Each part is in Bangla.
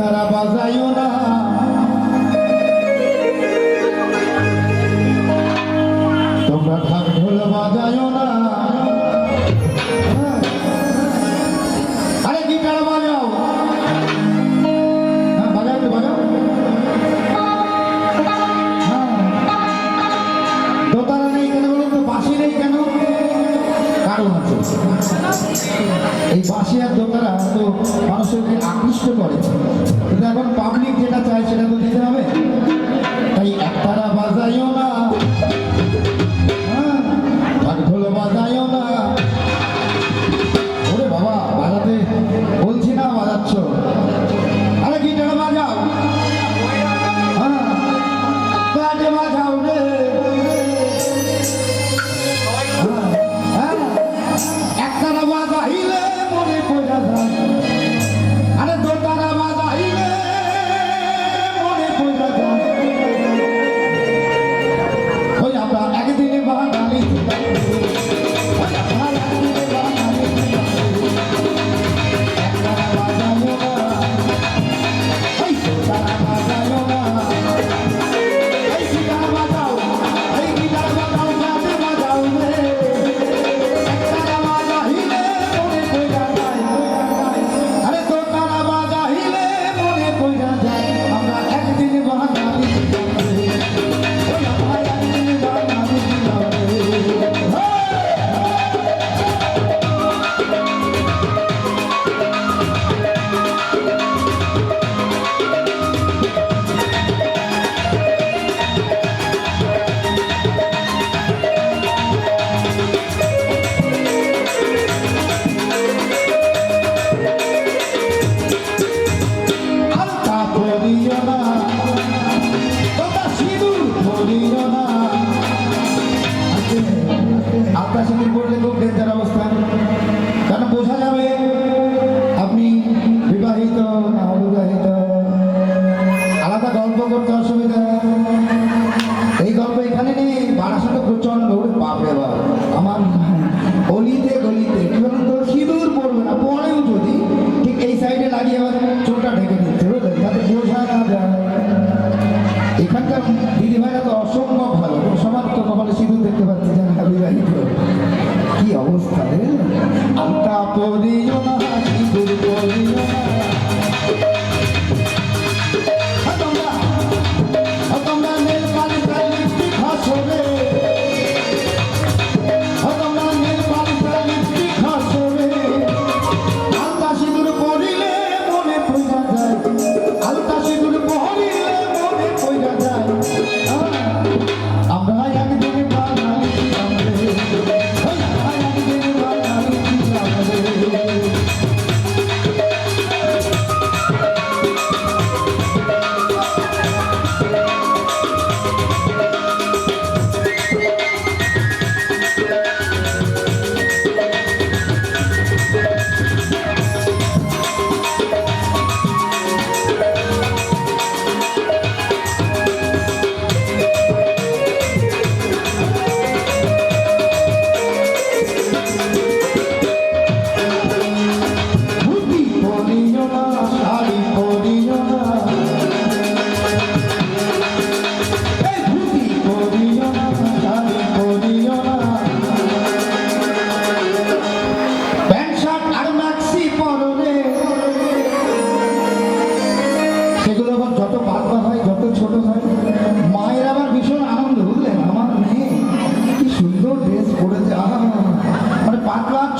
তারা বাজাইও না। তোমরা ঢাক ঢোল বাজাইও না। আরে কি কারা বাজাও? হ্যাঁ, হ্যাঁ। দোতারা নেই কেন বলুন তো? বাসি কেন? কারণ এই বাসি আর দোতারা তো মানুষকে আকৃষ্ট করে।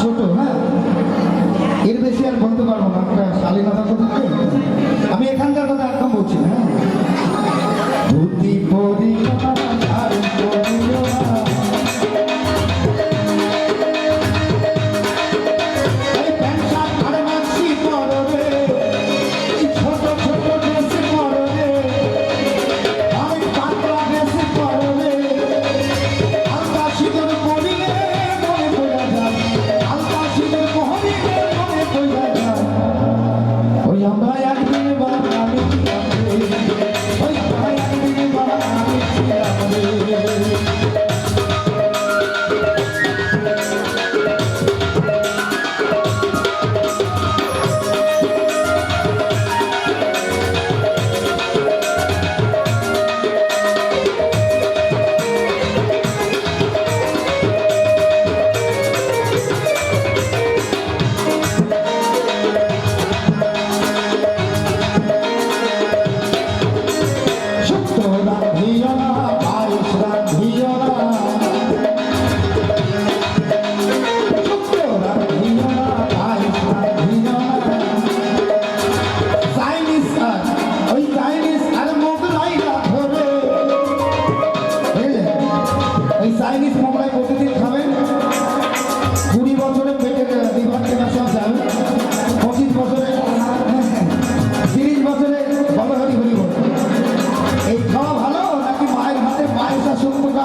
ছোট হ্যাঁ? এর বেশি আর বলতে পারব না। শালীনতা তো থাকবে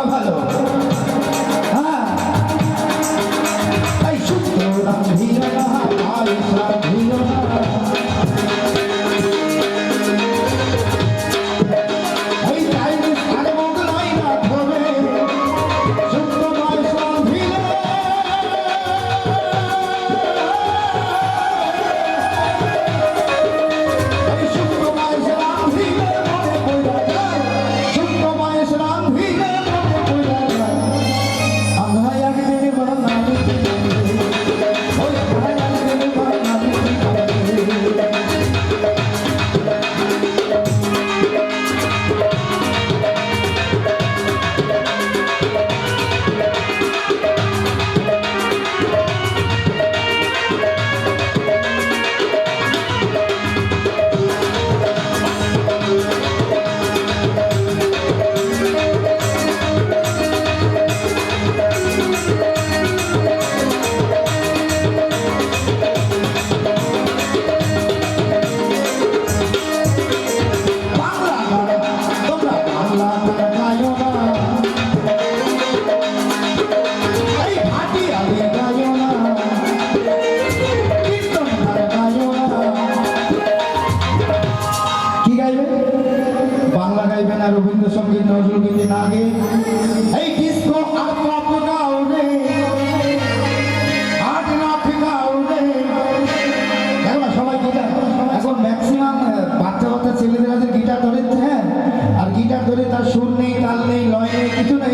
ভালো। নজরুলের সবাই গিটার ম্যাক্সিমাম বাচ্চা বাচ্চা ছেলেদের আছে গিটার ধরে হ্যাঁ আর গিটার ধরে তার সুর নেই তাল নেই লয় নেই কিছু নেই